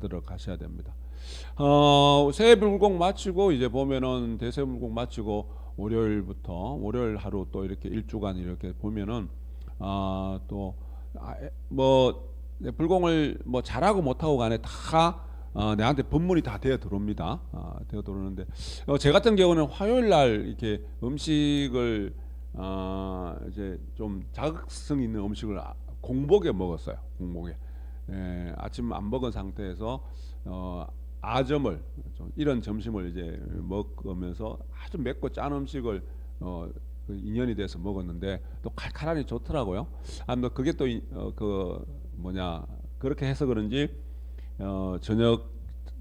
들어 가셔야 됩니다. 어, 새해 불공 마치고 이제 보면은 대새 불공 마치고 월요일부터 월요일 하루 또 이렇게 일주간 이렇게 보면은 아, 아또뭐 불공을 뭐 잘하고 못하고 간에 다 어, 내한테 법문이 다 되어 들어옵니다. 아, 되어 들어오는데 어, 제 같은 경우는 화요일 날 이렇게 음식을 어, 이제 좀 자극성 있는 음식을 아- 공복에 먹었어요. 공복에 예, 아침 안 먹은 상태에서 어, 아점을 좀 이런 점심을 이제 먹으면서 아주 맵고 짠 음식을 어, 그 인연이 돼서 먹었는데 또 칼칼하니 좋더라고요. 아무튼 그게 또그 뭐냐 그렇게 해서 그런지 어, 저녁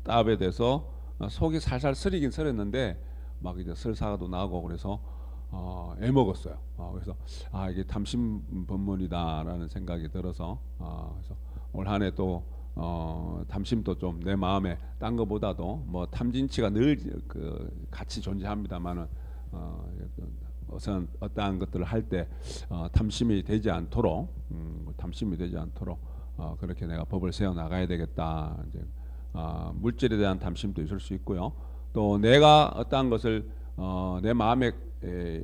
답에 대해서 어, 속이 살살 쓰리긴 쓰렸는데 막 이제 설사도 나고 그래서 어, 애 먹었어요. 어, 그래서 아 이게 탐심 법문이다라는 생각이 들어서 아, 그래서 올 한해 또 어, 탐심도 좀 내 마음에 딴 거보다도 뭐 탐진치가 늘 그 같이 존재합니다만은 어, 어선 어떠한 것들을 할때 어, 탐심이 되지 않도록 음, 탐심이 되지 않도록 어, 그렇게 내가 법을 세워 나가야 되겠다. 이제 어, 물질에 대한 탐심도 있을 수 있고요. 또 내가 어떠한 것을 어, 내 마음에 에,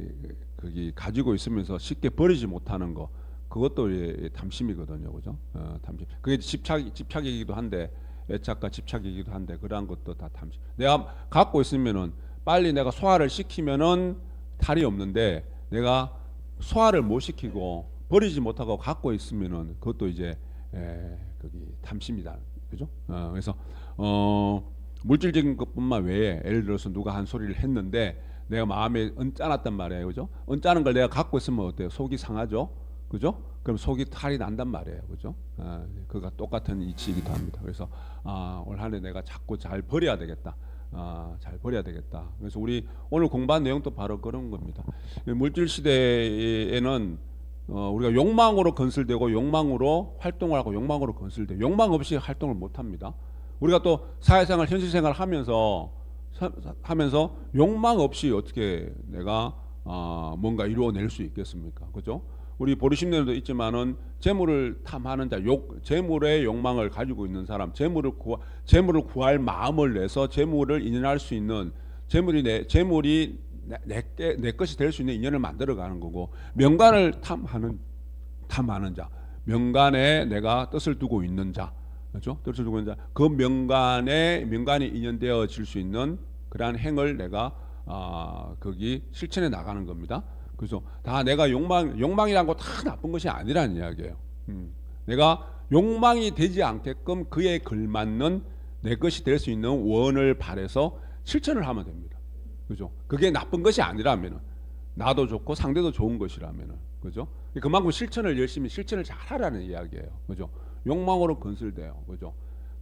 거기 가지고 있으면서 쉽게 버리지 못하는 거 그것도 예, 탐심이거든요, 그죠? 어, 탐심. 그게 집착 집착이기도 한데 애착과 집착이기도 한데 그러한 것도 다 탐심. 내가 갖고 있으면은 빨리 내가 소화를 시키면은 탈이 없는데 내가 소화를 못 시키고 버리지 못하고 갖고 있으면은 그것도 이제 에, 거기 탐심이다, 그죠? 어, 그래서 어, 물질적인 것뿐만 외에 예를 들어서 누가 한 소리를 했는데 내가 마음에 언짢았단 말이에요, 그죠? 언짢은 걸 내가 갖고 있으면 어때요? 속이 상하죠, 그죠? 그럼 속이 탈이 난단 말이에요, 그죠? 아, 그가 똑같은 이치이기도 합니다. 그래서 아, 올 한해 내가 자꾸 잘 버려야 되겠다. 아, 잘 버려야 되겠다. 그래서 우리 오늘 공부한 내용도 바로 그런 겁니다. 이 물질 시대에는 어, 우리가 욕망으로 건설되고 욕망으로 활동을 하고 욕망으로 건설돼. 욕망 없이 활동을 못 합니다. 우리가 또 사회생활, 현실생활 하면서 사- 사- 하면서 욕망 없이 어떻게 내가 어, 뭔가 이루어낼 수 있겠습니까? 그죠? 우리 보리심내도 있지만은 재물을 탐하는 자, 욕, 재물의 욕망을 가지고 있는 사람, 재물을 구 재물을 구할 마음을 내서 재물을 인연할 수 있는 재물이 내 재물이 내, 내, 게- 내 것이 될 수 있는 인연을 만들어 가는 거고 명간을 탐하는 탐하는 자, 명간에 내가 뜻을 두고 있는 자, 그렇죠? 뜻을 두고 있는 자, 그 명간에 명간이 인연되어질 수 있는 그러한 행을 내가 아 거기 실천해 나가는 겁니다. 그래서 다 내가 욕망 욕망이란 거 다 나쁜 것이 아니라는 이야기예요. 음. 내가 욕망이 되지 않게끔 그에 걸맞는 내 것이 될 수 있는 원을 발해서 실천을 하면 됩니다. 그죠? 그게 나쁜 것이 아니라면은 나도 좋고 상대도 좋은 것이라면은 그죠? 그만큼 실천을 열심히 실천을 잘하라는 이야기예요. 그죠? 욕망으로 건설돼요. 그죠?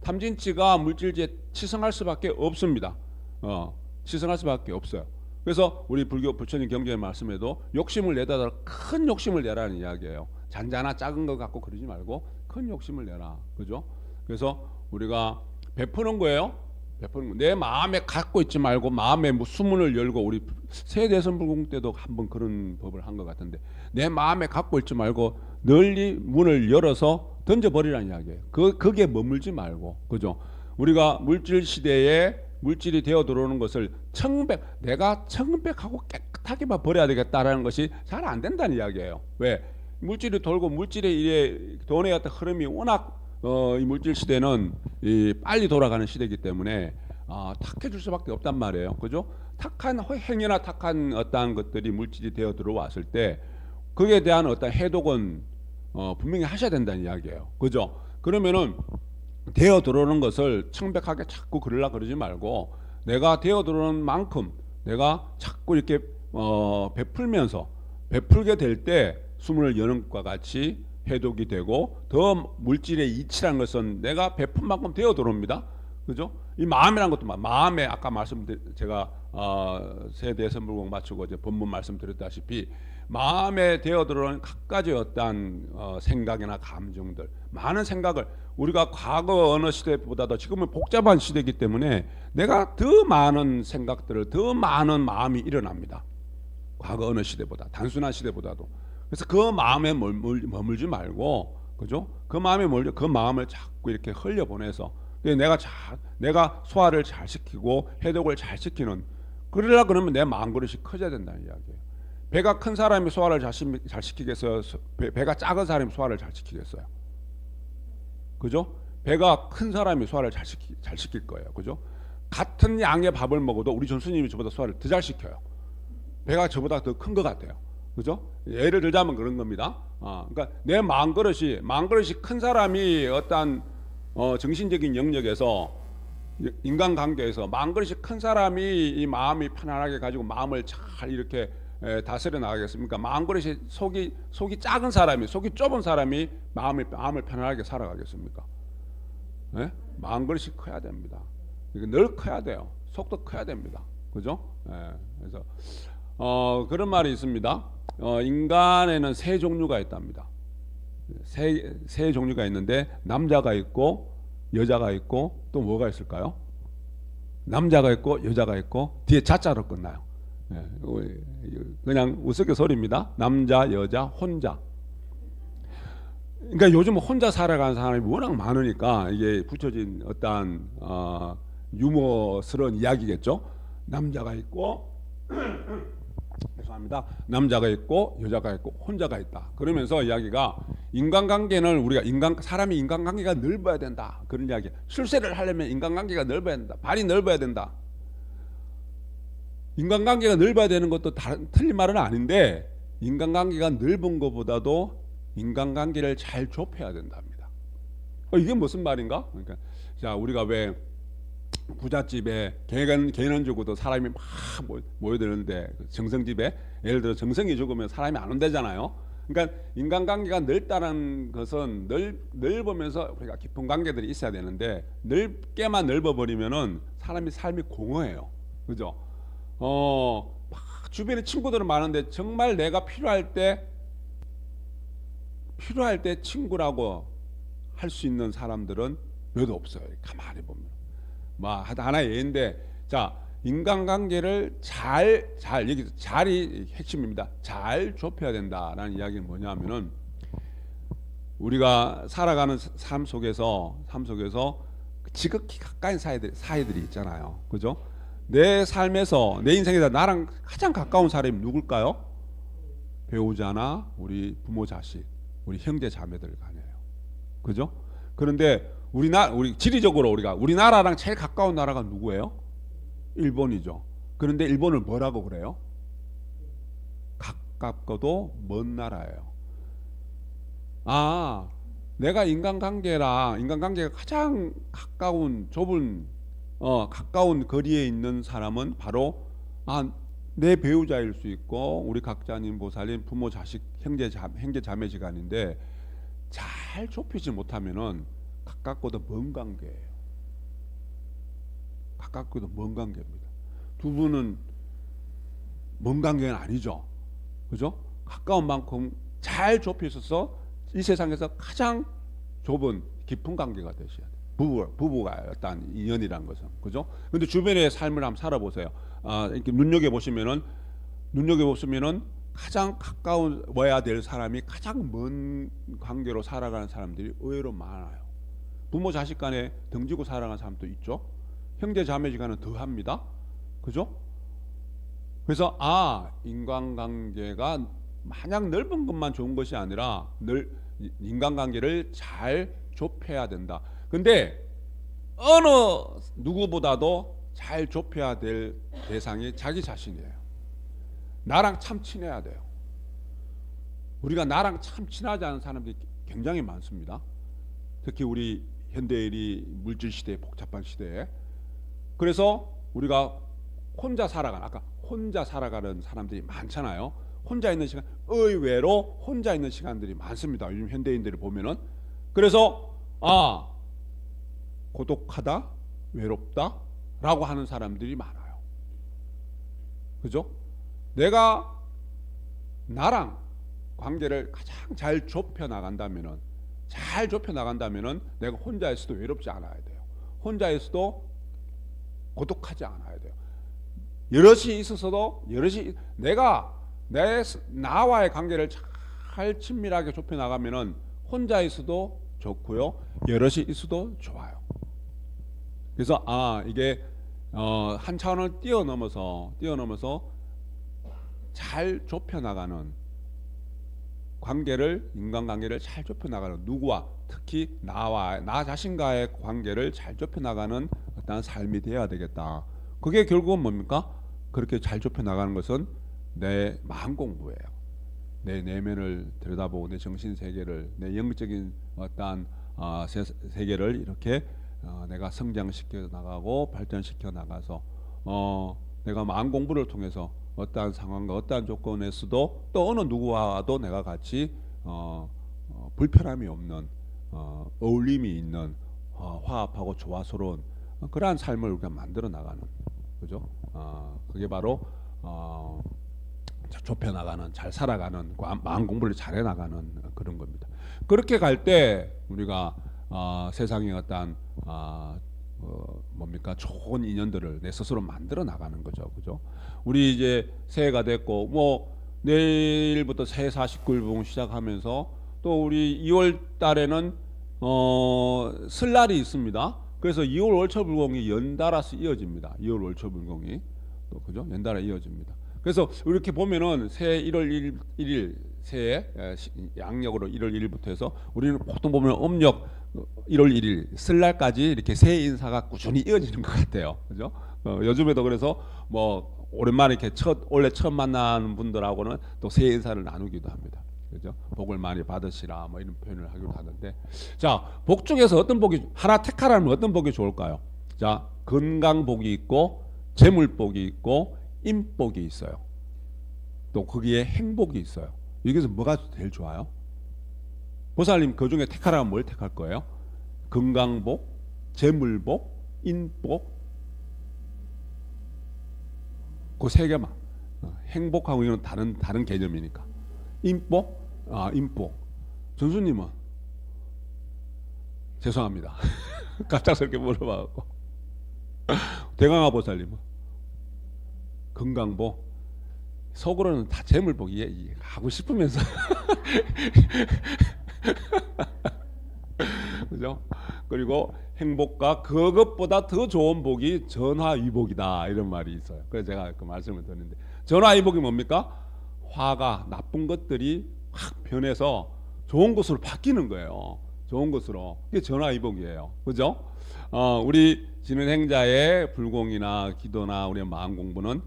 탐진치가 물질지에 치성할 수밖에 없습니다. 어, 치성할 수밖에 없어요. 그래서 우리 불교 부처님 경전의 말씀에도 욕심을 내다 큰 욕심을 내라는 이야기예요. 잔잔한 작은 거 갖고 그러지 말고 큰 욕심을 내라. 그죠? 그래서 우리가 베푸는 거예요. 베푸는 거. 내 마음에 갖고 있지 말고 마음에 뭐 수문을 열고 우리 세대선 불공 때도 한번 그런 법을 한 것 같은데 내 마음에 갖고 있지 말고 널리 문을 열어서 던져 버리라는 이야기예요. 그 그게 머물지 말고 그죠? 우리가 물질 시대에 물질이 되어 들어오는 것을 청백 내가 청백하고 깨끗하게만 버려야 되겠다라는 것이 잘 안 된다는 이야기예요. 왜 물질이 돌고 물질의 일에 돈의 어떤 흐름이 워낙 어, 이 물질 시대는 이 빨리 돌아가는 시대이기 때문에 아, 탁해질 수밖에 없단 말이에요. 그죠? 탁한 행위나 탁한 어떠한 것들이 물질이 되어 들어왔을 때 거기에 대한 어떤 해독은 어, 분명히 하셔야 된다는 이야기예요. 그죠? 그러면은 되어 들어오는 것을 청백하게 자꾸 그러려 그러지 말고 내가 되어 들어오는 만큼 내가 자꾸 이렇게 어, 베풀면서 베풀게 될때 수문을 여는 것과 같이 해독이 되고 더 물질의 이치라는 것은 내가 베푼 만큼 되어 들어옵니다. 그죠? 이 마음이라는 것도 마- 마음에 아까 말씀드린 제가 어, 세대 선불공 마치고 이제 본문 말씀드렸다시피 마음에 되어 들어오는 각가지 어떠한 어, 생각이나 감정들 많은 생각을 우리가 과거 어느 시대보다도 지금은 복잡한 시대이기 때문에 내가 더 많은 생각들을 더 많은 마음이 일어납니다. 과거 어느 시대보다 단순한 시대보다도 그래서 그 마음에 머물, 머물지 말고 그죠? 그 마음에 몰려 그 마음을 자꾸 이렇게 흘려 보내서 내가 잘 내가 소화를 잘 시키고 해독을 잘 시키는 그러려 그러면 내 마음 그릇이 커져야 된다는 이야기예요. 배가 큰 사람이 소화를 잘, 시, 잘 시키겠어요? 소- 배, 배가 작은 사람이 소화를 잘 시키겠어요? 그죠? 배가 큰 사람이 소화를 잘 시키 잘 시킬 거예요. 그죠? 같은 양의 밥을 먹어도 우리 전수님이 저보다 소화를 더 잘 시켜요. 배가 저보다 더 큰 것 같아요. 그죠? 예를 들자면 그런 겁니다. 아, 그러니까 내 마음 그릇이 마음 그릇이 큰 사람이 어떤 어, 정신적인 영역에서 인간 관계에서 마음 그릇이 큰 사람이 이 마음이 편안하게 가지고 마음을 잘 이렇게 에, 다스려 나가겠습니까? 마음 그릇이 속이 속이 작은 사람이 속이 좁은 사람이 마음이 마음을 편안하게 살아가겠습니까? 예? 마음 그릇이 커야 됩니다. 늘 커야 돼요. 속도 커야 됩니다. 그죠? 예, 그래서 어, 그런 말이 있습니다. 어, 인간에는 세 종류가 있답니다. 세, 세 종류가 있는데 남자가 있고 여자가 있고 또 뭐가 있을까요? 남자가 있고 여자가 있고 뒤에 자자로 끝나요. 예, 그냥 우스갯소리입니다. 남자, 여자, 혼자. 그러니까 요즘 혼자 살아가는 사람이 워낙 많으니까 이게 붙여진 어떤 어, 유머스러운 이야기겠죠. 남자가 있고 죄송합니다. 남자가 있고 여자가 있고 혼자가 있다. 그러면서 이야기가 인간관계는 우리가 인간 사람이 인간관계가 넓어야 된다. 그런 이야기. 출세를 하려면 인간관계가 넓어야 된다. 발이 넓어야 된다. 인간관계가 넓어야 되는 것도 다른 틀린 말은 아닌데 인간관계가 넓은 것보다도 인간관계를 잘 좁혀야 된답니다. 어, 이게 무슨 말인가? 그러니까 자 우리가 왜 부잣집에 개는 개는 죽어도 사람이 막 모여- 모여드는데 그 정성집에 예를 들어 정성이 죽으면 사람이 안 온대잖아요. 그러니까 인간관계가 넓다는 것은 넓, 넓으면서 우리가 깊은 관계들이 있어야 되는데 넓게만 넓어버리면은 사람이 삶이 공허해요. 그죠? 어, 막 주변에 친구들은 많은데 정말 내가 필요할 때 필요할 때 친구라고 할 수 있는 사람들은 몇 없어요. 가만히 보면. 뭐 하나의 예인데 자 인간관계를 잘 잘 여기 잘이 핵심입니다. 잘 좁혀야 된다라는 이야기는 뭐냐면은 우리가 살아가는 삶 속에서 삶 속에서 지극히 가까운 사이들 사이들이 있잖아요. 그죠? 내 삶에서 내 인생에서 나랑 가장 가까운 사람이 누굴까요? 배우자나 우리 부모 자식, 우리 형제 자매들 간이에요. 그죠? 그런데 우리나 우리 지리적으로 우리가 우리나라랑 제일 가까운 나라가 누구예요? 일본이죠. 그런데 일본을 뭐라고 그래요? 가깝고도 먼 나라예요. 아, 내가 인간관계랑 인간관계가 가장 가까운 좁은 어, 가까운 거리에 있는 사람은 바로 아, 내 배우자일 수 있고 우리 각자님 보살님 부모 자식 형제 자 형제 자매 지간인데 잘 좁히지 못하면은 가깝고도 먼 관계예요. 가깝고도 먼 관계입니다. 두 분은 먼 관계는 아니죠. 그죠? 가까운 만큼 잘 좁혀 있어서 이 세상에서 가장 좁은 깊은 관계가 되셔야 돼요. 부부, 부부가 어떤 인연이라는 것은. 그죠? 근데 주변의 삶을 한번 살아보세요. 아, 이렇게 눈여겨 보시면은, 눈여겨 보시면은 가장 가까워야 될 사람이 가장 먼 관계로 살아가는 사람들이 의외로 많아요. 부모 자식 간에 등지고 살아가는 사람도 있죠. 형제 자매지간은 더합니다. 그죠? 그래서 아 인간관계가 마냥 넓은 것만 좋은 것이 아니라 늘 인간관계를 잘 좁혀야 된다. 근데 어느 누구보다도 잘 좁혀야 될 대상이 자기 자신이에요. 나랑 참 친해야 돼요. 우리가 나랑 참 친하지 않은 사람들이 굉장히 많습니다. 특히 우리 현대인이 물질 시대, 복잡한 시대에 그래서 우리가 혼자 살아가는 아까 혼자 살아가는 사람들이 많잖아요. 혼자 있는 시간 의외로 혼자 있는 시간들이 많습니다. 요즘 현대인들을 보면은 그래서 아 고독하다, 외롭다 라고 하는 사람들이 많아요. 그죠? 내가 나랑 관계를 가장 잘 좁혀 나간다면은 잘 좁혀 나간다면은 내가 혼자 있어도 외롭지 않아야 돼요. 혼자 있어도 고독하지 않아야 돼요. 여럿이 있어서도 여럿이 내가 내 스- 나와의 관계를 잘 친밀하게 좁혀 나가면은 혼자 있어도 좋고요. 여럿이 있어도 좋아요. 그래서 아 이게 어, 한 차원을 뛰어넘어서 뛰어넘어서 잘 좁혀 나가는 관계를 인간 관계를 잘 좁혀 나가는 누구와 특히 나와 나 자신과의 관계를 잘 좁혀 나가는 어떤 삶이 되어야 되겠다. 그게 결국은 뭡니까? 그렇게 잘 좁혀 나가는 것은 내 마음 공부예요. 내 내면을 들여다보고 내 정신 세계를 내 영적인 어떠한 어, 세, 세계를 이렇게 어, 내가 성장시켜 나가고 발전시켜 나가서 어, 내가 마음 공부를 통해서 어떠한 상황과 어떠한 조건에서도 또 어느 누구와도 내가 같이 어, 어, 불편함이 없는 어, 어울림이 있는 어, 화합하고 조화스러운 어, 그러한 삶을 우리가 만들어 나가는 그죠? 어, 그게 바로 어, 좁혀 나가는 잘 살아가는 과- 마음 공부를 잘해 나가는 그런 겁니다. 그렇게 갈 때 우리가 어, 세상의 어떤 어, 어, 뭡니까 좋은 인연들을 내 스스로 만들어 나가는 거죠, 그죠? 우리 이제 새해가 됐고 뭐 내일부터 새해 49일봉 시작하면서 또 우리 2월 달에는 어, 설날이 있습니다. 그래서 2월 월초불공이 연달아서 이어집니다. 2월 월초불공이 또 그죠? 연달아 이어집니다. 그래서 이렇게 보면은 새해 1월 1일, 1일 새해 양력으로 1월 1일부터 해서 우리는 보통 보면 음력 1월 1일 설날까지 이렇게 새해 인사가 꾸준히 이어지는 것 같아요. 그죠? 어, 요즘에도 그래서 뭐 오랜만에 이렇게 첫 원래 처음 만나는 분들하고는 또 새해 인사를 나누기도 합니다. 그죠? 복을 많이 받으시라 뭐 이런 표현을 하기도 하는데 자, 복 중에서 어떤 복이 하나 택하라면 어떤 복이 좋을까요? 자, 건강 복이 있고 재물 복이 있고 인복이 있어요. 또 거기에 행복이 있어요. 여기서 뭐가 제일 좋아요? 보살님 그 중에 택하라면 뭘 택할 거예요? 건강복, 재물복, 인복 그 세 개만. 어, 행복하고 이건 다른 다른 개념이니까. 인복, 아 인복 전수님은? 죄송합니다. 갑작스럽게 물어봐갖고. 대강아 보살님은? 건강복 속으로는 다 재물복 이- 이 하고 싶으면서 그죠? 그리고 행복과 그것보다 더 좋은 복이 전화위복이다 이런 말이 있어요. 그래서 제가 그 말씀을 드렸는데 전화위복이 뭡니까? 화가 나쁜 것들이 확 변해서 좋은 것으로 바뀌는 거예요. 좋은 것으로 이게 전화위복이에요. 그죠? 어, 우리 진은행자의 불공이나 기도나 우리의 마음 공부는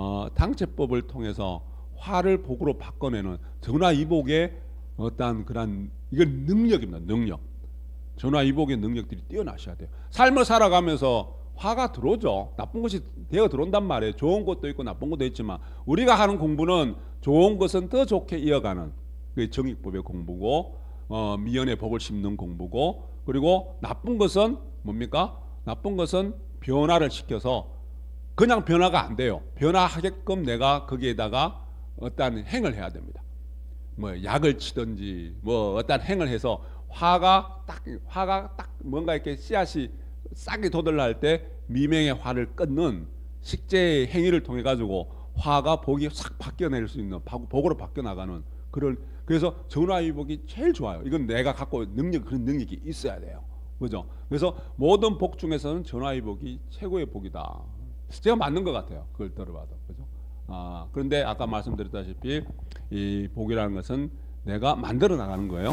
어, 당체법을 통해서 화를 복으로 바꿔내는 전화위복의 어떠한 그런 이건 능력입니다. 능력. 전화위복의 능력들이 뛰어나셔야 돼요. 삶을 살아가면서 화가 들어오죠. 나쁜 것이 되어 들어온단 말이에요. 좋은 것도 있고 나쁜 것도 있지만 우리가 하는 공부는 좋은 것은 더 좋게 이어가는 그 정익법의 공부고 어, 미연의 복을 심는 공부고 그리고 나쁜 것은 뭡니까? 나쁜 것은 변화를 시켜서 그냥 변화가 안 돼요. 변화하게끔 내가 거기에다가 어떠한 행을 해야 됩니다. 뭐 약을 치든지 뭐 어떤 행을 해서 화가 딱 화가 딱 뭔가 이렇게 씨앗이 싹이 돋을날 때 미명의 화를 끊는 식재의 행위를 통해 가지고 화가 복이 싹 바뀌어낼 수 있는 바- 복으로 바뀌어 나가는 그런 그래서 전화위복이 제일 좋아요. 이건 내가 갖고 능력 그런 능력이 있어야 돼요. 그죠? 그래서 모든 복 중에서는 전화위복이 최고의 복이다. 제가 맞는 것 같아요. 그걸 들어봐도 그죠? 아 그런데 아까 말씀드렸다시피 이 복이라는 것은 내가 만들어 나가는 거예요.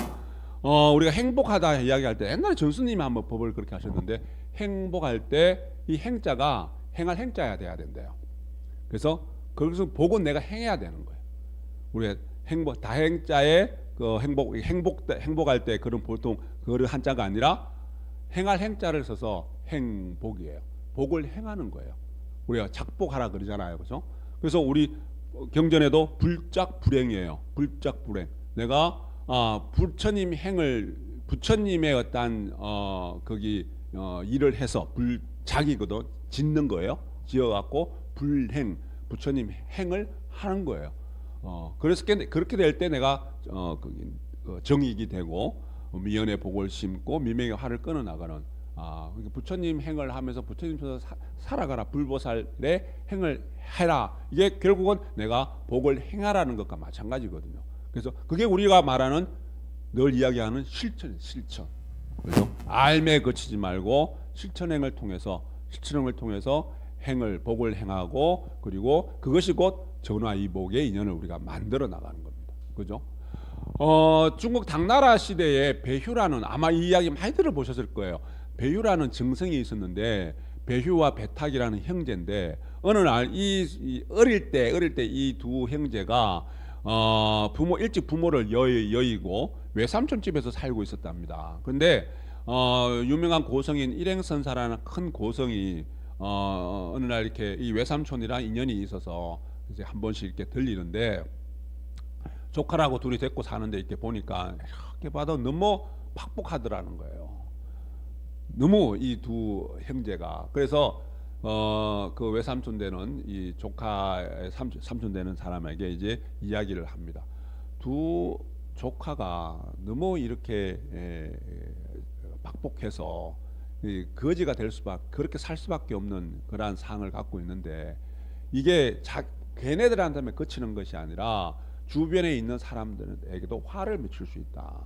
어 우리가 행복하다 이야기할 때 옛날에 전수님이 한번 법을 그렇게 하셨는데 행복할 때 이 행자가 행할 행자야 돼야 된대요. 그래서 거기서 복은 내가 행해야 되는 거예요. 우리가 행복 다행자의 그 행복 행복 행복할 때 그런 보통 그를 한자가 아니라 행할 행자를 써서 행복이에요. 복을 행하는 거예요. 우리가 작복하라 그러잖아요, 그죠? 그래서 우리 경전에도 불작 불행이에요. 불작 불행. 내가 아 부처님 행을 부처님의 어떤 어 거기 어 일을 해서 불작이거든 짓는 거예요. 지어갖고 불행 부처님 행을 하는 거예요. 어 그래서 깨- 그렇게 될 때 내가 어 어, 정익이 되고 미연의 복을 심고 미명의 화를 끊어 나가는 아 그러니까 부처님 행을 하면서 부처님 서 살아가라 불보살의 행을 해라 이게 결국은 내가 복을 행하라는 것과 마찬가지거든요. 그래서 그게 우리가 말하는 늘 이야기하는 실천 실천 그죠? 알매 거치지 말고 실천행을 통해서 실천행을 통해서 행을 복을 행하고 그리고 그것이 곧 전화이복의 인연을 우리가 만들어 나가는 겁니다. 그죠? 어, 중국 당나라 시대에 배휴라는 아마 이 이야기 많이 들어보셨을 거예요. 배휴라는 정성이 있었는데 배휴와 배탁이라는 형제인데 어느 날 이 어릴 때 어릴 때 이 두 형제가 어, 부모 일찍 부모를 여, 여의 고 외삼촌 집에서 살고 있었답니다. 근데 어, 유명한 고성인 일행선사라는 큰 고성이 어, 어느 날 이렇게 이 외삼촌이랑 인연이 있어서 이제 한 번씩 이렇게 들리는데 조카라고 둘이 데리고 사는데 이렇게 보니까 이렇게 봐도 너무 팍복하더라는 거예요. 너무 이 두 형제가 그래서 어 그 외삼촌 되는 이 조카 삼촌, 삼촌 되는 사람에게 이제 이야기를 합니다. 두 조카가 너무 이렇게 에, 박복해서 이 거지가 될 수밖 그렇게 살 수밖에 없는 그러한 상을 갖고 있는데 이게 자 걔네들한테만 그치는 것이 아니라 주변에 있는 사람들에게도 화를 미칠 수 있다.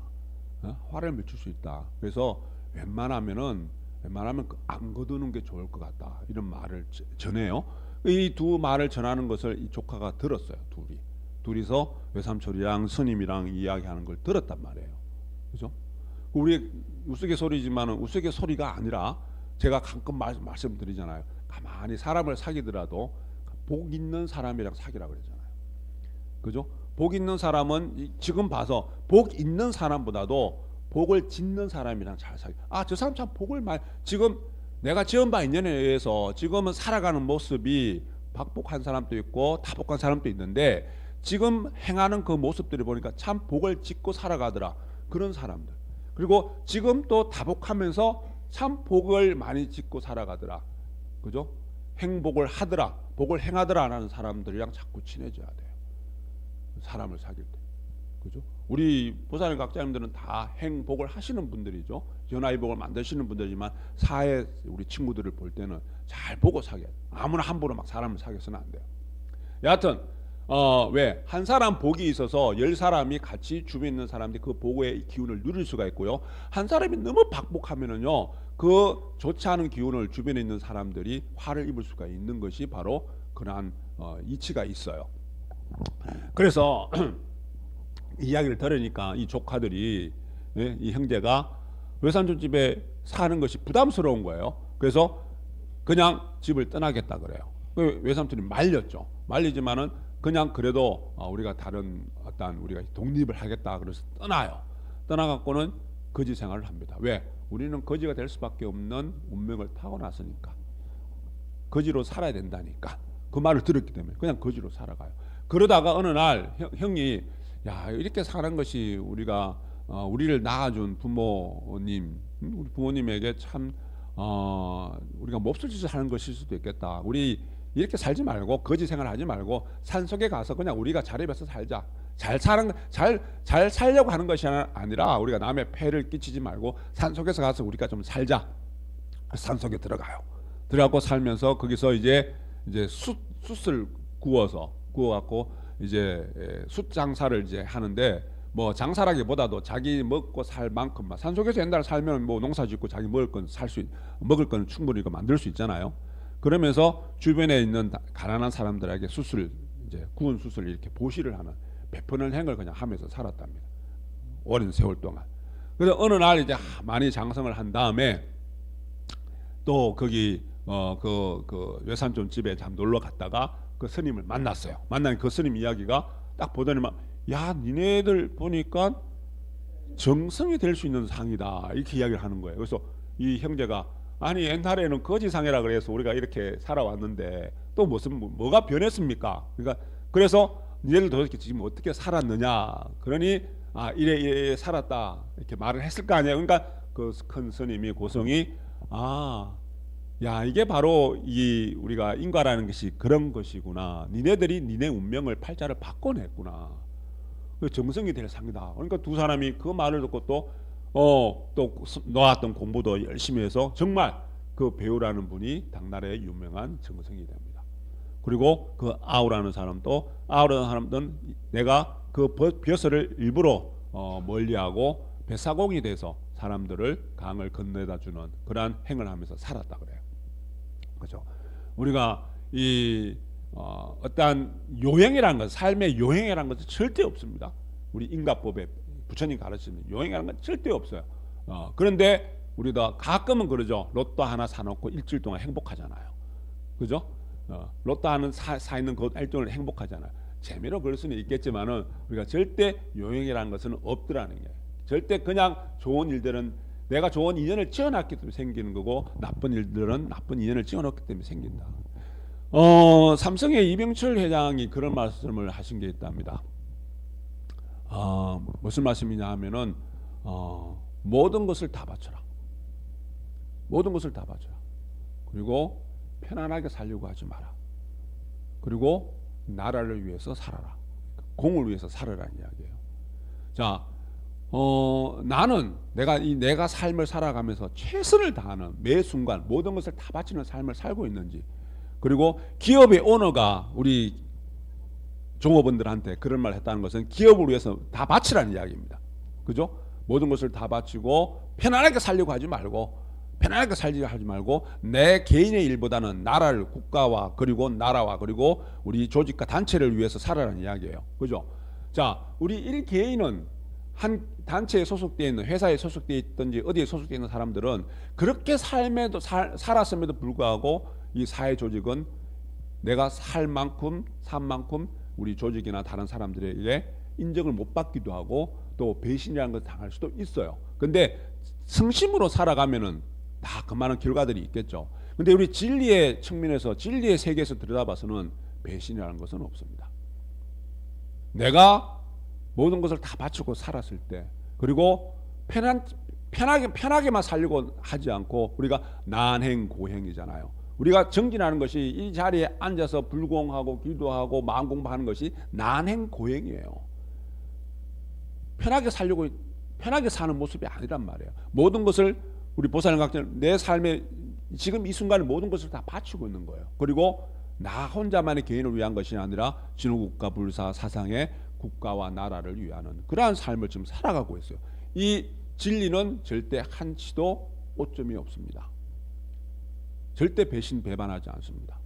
어? 화를 미칠 수 있다. 그래서 웬만하면은 웬만하면 그안 거두는 게 좋을 것 같다. 이런 말을 저- 전해요. 이 두 말을 전하는 것을 이 조카가 들었어요. 둘이 둘이서 외삼촌이랑 스님이랑 이야기하는 걸 들었단 말이에요. 그죠? 우리 우스갯소리지만은 우스갯소리가 아니라 제가 가끔 말, 말씀드리잖아요. 가만히 사람을 사귀더라도 복 있는 사람이랑 사귀라 그러잖아요. 그죠? 복 있는 사람은 이- 지금 봐서 복 있는 사람보다도 복을 짓는 사람이랑 잘 사귀. 아, 저 사람 참 복을 많이 지금 내가 지은 바 인연에 의해서 지금은 살아가는 모습이 박복한 사람도 있고 타복한 사람도 있는데 지금 행하는 그 모습들을 보니까 참 복을 짓고 살아가더라. 그런 사람들. 그리고 지금 또 다복하면서 참 복을 많이 짓고 살아가더라. 그죠? 행복을 하더라. 복을 행하더라라는 사람들이랑 자꾸 친해져야 돼요. 사람을 사귈 때. 그죠? 우리 보살님 각자님들은 다 행복을 하시는 분들이죠. 연하이복을 만드시는 분들이지만 사회 우리 친구들을 볼 때는 잘 보고 사귀어야 돼요. 아무나 함부로 막 사람을 사귀어서는 안 돼요. 여하튼 어, 왜? 한 사람 복이 있어서 열 사람이 같이 주변에 있는 사람들이 그 복의 기운을 누릴 수가 있고요. 한 사람이 너무 박복하면은요. 그 좋지 않은 기운을 주변에 있는 사람들이 화를 입을 수가 있는 것이 바로 그러한 어, 이치가 있어요. 그래서 이 이야기를 들으니까 이 조카들이 예, 이 형제가 외삼촌 집에 사는 것이 부담스러운 거예요. 그래서 그냥 집을 떠나겠다 그래요. 그 외삼촌이 말렸죠. 말리지만은 그냥 그래도 어, 우리가 다른 어떤 우리가 독립을 하겠다 그래서 떠나요. 떠나갖고는 거지 생활을 합니다. 왜? 우리는 거지가 될 수밖에 없는 운명을 타고났으니까 거지로 살아야 된다니까 그 말을 들었기 때문에 그냥 거지로 살아가요. 그러다가 어느 날 형, 형이 야 이렇게 사는 것이 우리가 어, 우리를 낳아준 부모님 음, 우리 부모님에게 참 어, 우리가 몹쓸 짓을 하는 것일 수도 있겠다. 우리 이렇게 살지 말고 거지 생활하지 말고 산 속에 가서 그냥 우리가 자립해서 살자. 잘 사는 잘 잘 살려고 하는 것이 아니라 우리가 남의 폐를 끼치지 말고 산 속에서 가서 우리가 좀 살자. 산 속에 들어가요. 들어가고 살면서 거기서 이제 이제 숯 숯을 구워서 구워 갖고 이제 에, 숯 장사를 이제 하는데 뭐 장사라기보다도 자기 먹고 살 만큼만 산속에서 옛날 살면 뭐 농사 짓고 자기 먹을 건 살 수 먹을 건 충분히 이거 만들 수 있잖아요. 그러면서 주변에 있는 다- 가난한 사람들에게 숯을 이제 구운 숯을 이렇게 보시를 하는 베푸는 행을 그냥 하면서 살았답니다. 오랜 세월 동안. 그래서 어느 날 이제 많이 장성을 한 다음에 또 거기 어그 그 외삼촌 집에 잠 놀러 갔다가 그 스님을 만났어요. 만난 그 스님 이야기가 딱 보더니만 야 니네들 보니까 정성이 될 수 있는 상이다 이렇게 이야기를 하는 거예요. 그래서 이 형제가 아니 옛날에는 거지상이라 그래서 우리가 이렇게 살아왔는데 또 무슨 뭐- 뭐가 변했습니까? 그러니까 그래서 니네들 도대체 지금 어떻게 살았느냐? 그러니 아 이래 이래 살았다 이렇게 말을 했을 거 아니에요. 그러니까 그 큰 스님이 고성이 아 야 이게 바로 이 우리가 인과라는 것이 그런 것이구나. 니네들이 니네 운명을 팔자를 바꿔냈구나. 그 정성이 될 상이다. 그러니까 두 사람이 그 말을 듣고 또 어 또 놓았던 공부도 열심히 해서 정말 그 배우라는 분이 당나라의 유명한 정성이 됩니다. 그리고 그 아우라는 사람도 아우라는 사람은 내가 그 벼- 벼슬을 일부러 어, 멀리하고 뱃사공이 돼서 사람들을 강을 건네다 주는 그러한 행을 하면서 살았다 그래요. 그죠? 우리가 이 어, 어떠한 요행이라는 것, 삶의 요행이라는 것은 절대 없습니다. 우리 인가법에 부처님 가르치는 요행이라는 건 절대 없어요. 어, 그런데 우리가 가끔은 그러죠. 로또 하나 사놓고 일주일 동안 행복하잖아요. 그죠? 어, 로또 하나 사, 사 있는 그 일주일 행복하잖아요. 재미로 그럴 수는 있겠지만은 우리가 절대 요행이라는 것은 없더라는 게 절대 그냥 좋은 일들은 내가 좋은 인연을 지어놨기 때문에 생기는 거고 나쁜 일들은 나쁜 인연을 지어놨기 때문에 생긴다. 어, 삼성의 이병철 회장이 그런 말씀을 하신 게 있답니다. 어, 무슨 말씀이냐 하면은 어, 모든 것을 다 바쳐라. 모든 것을 다 바쳐라. 그리고 편안하게 살려고 하지 마라. 그리고 나라를 위해서 살아라. 공을 위해서 살아라는 이야기예요. 자, 어, 나는 내가 이 내가 삶을 살아가면서 최선을 다하는 매 순간 모든 것을 다 바치는 삶을 살고 있는지 그리고 기업의 오너가 우리 종업원들한테 그런 말을 했다는 것은 기업을 위해서 다 바치라는 이야기입니다. 그죠? 모든 것을 다 바치고 편안하게 살려고 하지 말고 편안하게 살지 하지 말고 내 개인의 일보다는 나라를 국가와 그리고 나라와 그리고 우리 조직과 단체를 위해서 살아라는 이야기예요. 그죠? 자, 우리 일 개인은 한 단체에 소속되어 있는 회사에 소속되어 있든지 어디에 소속되어 있는 사람들은 그렇게 삶에도 살, 살았음에도 불구하고 이 사회 조직은 내가 살 만큼 산 만큼 우리 조직이나 다른 사람들에게 인정을 못 받기도 하고 또 배신이라는 것을 당할 수도 있어요. 근데 성심으로 살아가면은 다 그만한 결과들이 있겠죠. 근데 우리 진리의 측면에서 진리의 세계에서 들여다봐서는 배신이라는 것은 없습니다. 내가 모든 것을 다 바치고 살았을 때 그리고 편한 편하게 편하게만 살려고 하지 않고 우리가 난행 고행이잖아요. 우리가 정진하는 것이 이 자리에 앉아서 불공하고 기도하고 마음 공부하는 것이 난행 고행이에요. 편하게 살려고 편하게 사는 모습이 아니란 말이에요. 모든 것을 우리 보살님 각자는 내 삶의 지금 이 순간에 모든 것을 다 바치고 있는 거예요. 그리고 나 혼자만의 개인을 위한 것이 아니라 진호국가 불사 사상의 국가와 나라를 위하는 그러한 삶을 지금 살아가고 있어요. 이 진리는 절대 한치도 오점이 없습니다. 절대 배신 배반하지 않습니다.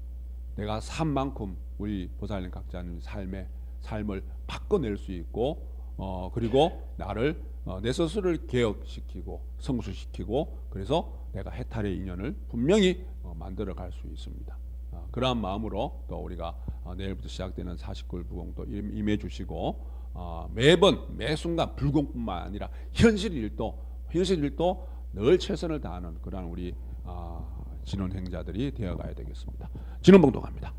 내가 산 만큼 우리 보살님 각자는 삶의 삶을 바꿔낼 수 있고 어 그리고 나를 어, 내 스스로를 개혁시키고 성수시키고 그래서 내가 해탈의 인연을 분명히 어, 만들어 갈 수 있습니다. 어, 그러한 마음으로 또 우리가 어, 내일부터 시작되는 49일 부공도 임- 임해 주시고 어, 매번 매 순간 불공뿐만 아니라 현실 일도 현실 일도 늘 최선을 다하는 그러한 우리 아, 진원 행자들이 되어가야 되겠습니다. 진원 봉동합니다.